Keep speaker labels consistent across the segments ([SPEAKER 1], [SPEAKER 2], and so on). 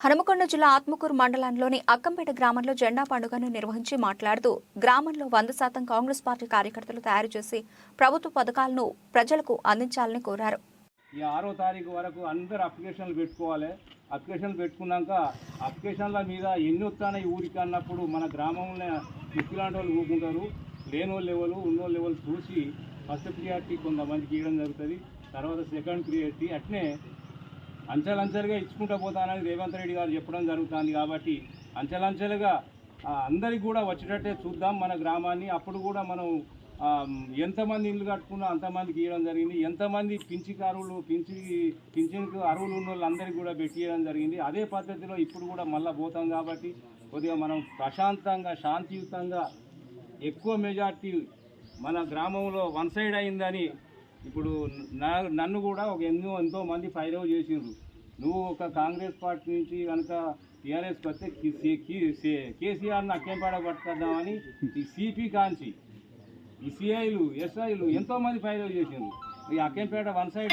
[SPEAKER 1] హనుమకొండ జిల్లా ఆత్మకూరు మండలంలోని అక్కంపేట గ్రామంలో జెండా పండుగను నిర్వహించి మాట్లాడుతూ గ్రామంలో వంద శాతం కాంగ్రెస్ పార్టీ కార్యకర్తలు తయారు చేసి ప్రభుత్వ పథకాలను ప్రజలకు అందించాలని కోరారు.
[SPEAKER 2] ఈ ఆరో తారీఖు వరకు అందరు అప్లికేషన్లు పెట్టుకోవాలి. అప్లికేషన్లు పెట్టుకున్నాక అప్లికేషన్ల మీద ఎన్ని వస్తాయి ఊరికి అన్నప్పుడు మన గ్రామంలో ఇట్లాంటి వాళ్ళు ఊరుకుంటారు. లేని వాళ్ళు లెవెల్ ఉన్న వాళ్ళు లెవెల్ చూసి ఫస్ట్ ప్రియారిటీ కొంతమందికి ఇవ్వడం జరుగుతుంది. తర్వాత సెకండ్ ప్రియారిటీ అట్నే అంచెలంచెలుగా ఇచ్చుకుంటూ పోతానని రేవంత్ రెడ్డి గారు చెప్పడం జరుగుతుంది కాబట్టి అంచెలంచెలుగా అందరికి కూడా వచ్చేటట్టే చూద్దాం మన గ్రామాన్ని. అప్పుడు కూడా మనం ఎంతమంది ఇల్లు కట్టుకున్నా అంతమందికి ఇవ్వడం జరిగింది. ఎంతమంది పింఛికారులు పింఛి పింఛన్కు అరువులు ఉన్న వాళ్ళందరికీ కూడా పెట్టియడం జరిగింది. అదే పద్ధతిలో ఇప్పుడు కూడా మళ్ళీ పోతాం కాబట్టి కొద్దిగా మనం ప్రశాంతంగా శాంతియుతంగా ఎక్కువ మెజార్టీ మన గ్రామంలో వన్ సైడ్ అయిందని ఇప్పుడు నా నన్ను కూడా ఒక ఎన్నో ఎంతో మంది ఫైరవ్ చేసిండ్రు. నువ్వు ఒక కాంగ్రెస్ పార్టీ నుంచి కనుక టీఆర్ఎస్కి వస్తే కి- సి- కి- సి- కేసీఆర్ని అక్కేంపాడ పట్టుకొద్దామని ఈ సిపి కాంచి ఈ సిఐలు ఎస్ఐలు ఎంతోమంది ఫైర్ అవుట్ చేసిండ్రు. ఈ అక్కంపేట వన్ సైడ్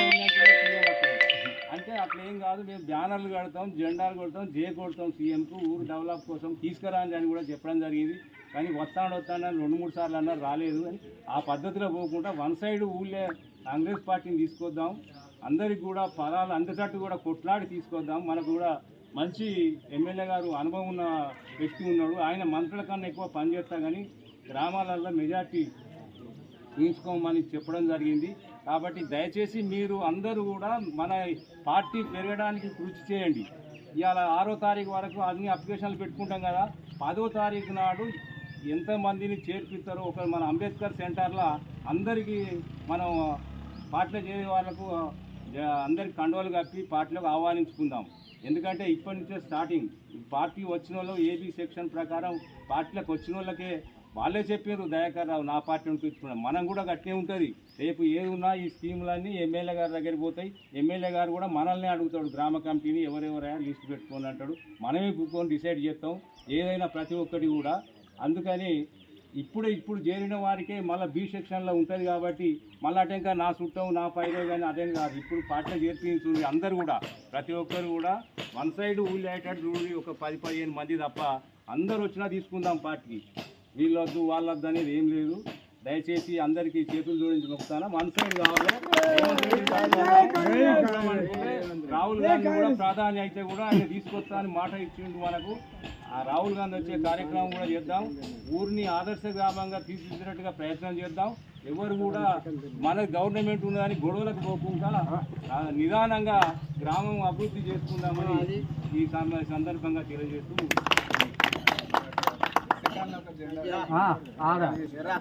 [SPEAKER 2] అంటే అట్లా ఏం కాదు మేము బ్యానర్లు కడతాం జెండాలు కొడతాం జే కొడతాం సీఎంకు ఊరు డెవలప్ కోసం తీసుకురాని అని కూడా చెప్పడం జరిగింది. కానీ వస్తాడు వస్తాడని రెండు మూడు సార్లు అన్నారు రాలేదు. అని ఆ పద్ధతిలో పోకుండా వన్ సైడ్ ఊళ్ళే కాంగ్రెస్ పార్టీని తీసుకొద్దాం. అందరికి కూడా పదాలు అందేటట్టు కూడా కొట్లాడి తీసుకొద్దాం. మనకు కూడా మంచి ఎమ్మెల్యే గారు అనుభవం ఉన్న వ్యక్తి ఉన్నాడు. ఆయన మంత్రుల కన్నా ఎక్కువ పనిచేస్తా కానీ గ్రామాలలో మెజార్టీ తీసుకోమని చెప్పడం జరిగింది. కాబట్టి దయచేసి మీరు అందరూ కూడా మన పార్టీ పెరగడానికి కృషి చేయండి. ఇవాళ ఆరో తారీఖు వరకు అన్ని అప్లికేషన్లు పెట్టుకుంటాం కదా. పదో తారీఖు నాడు ఎంతమందిని చేర్పిస్తారో ఒక మన అంబేద్కర్ సెంటర్లో అందరికీ మనం పార్టీలో చేరే వాళ్ళకు అందరికి కండువలు కప్పి పార్టీలోకి ఆహ్వానించుకుందాం. ఎందుకంటే ఇప్పటి నుంచే స్టార్టింగ్. పార్టీ వచ్చిన వాళ్ళు ఏబీ సెక్షన్ ప్రకారం పార్టీలకు వచ్చిన వాళ్ళకే వాళ్ళే చెప్పారు దయాకర్ రావు నా పార్టీ ఉంచుకున్నాం మనం కూడా గట్టే ఉంటుంది. రేపు ఏది ఉన్నా ఈ స్కీములన్నీ ఎమ్మెల్యే గారి దగ్గరికి పోతాయి. ఎమ్మెల్యే గారు కూడా మనల్ని అడుగుతాడు గ్రామ కమిటీని ఎవరెవరైనా లిస్ట్ పెట్టుకోని అంటాడు. మనమే కూర్చొని డిసైడ్ చేస్తాం. ఏదైనా ప్రతి ఒక్కటి కూడా. అందుకని ఇప్పుడు ఇప్పుడు చేరిన వారికే మళ్ళీ బి సెక్షన్లో ఉంటుంది కాబట్టి మళ్ళీ అటే నా చుట్టం నా పైలో కానీ అదేం కాదు. ఇప్పుడు పార్టీలో చేర్పించుంది అందరు కూడా. ప్రతి ఒక్కరు కూడా వన్ సైడ్ ఊళ్ళో అయ్యేటట్టు చూడండి ఒక పది పదిహేను మంది తప్ప అందరు వచ్చినా తీసుకుందాం పార్టీకి. వీళ్ళొద్దు వాళ్ళొద్దు అనేది ఏం లేదు. దయచేసి అందరికీ చేతులు జోడించి నొక్కుతాను? వన్ సైడ్ కావాలి. రాహుల్ గాంధీ కూడా ప్రాధాన్యత అయితే కూడా ఆయన తీసుకొస్తా అని మాట ఇచ్చిండు మనకు. ఆ రాహుల్ గాంధీ వచ్చే కార్యక్రమం కూడా చేద్దాం. ఊరిని ఆదర్శ గ్రామంగా తీర్చిదిద్దినట్టుగా ప్రయత్నం చేద్దాం. ఎవరు కూడా మన గవర్నమెంట్ ఉన్నదని గొడవలకు పోకుండా నిదానంగా గ్రామం అభివృద్ధి చేసుకుందామని ఈ సందర్భంగా తెలియజేస్తూ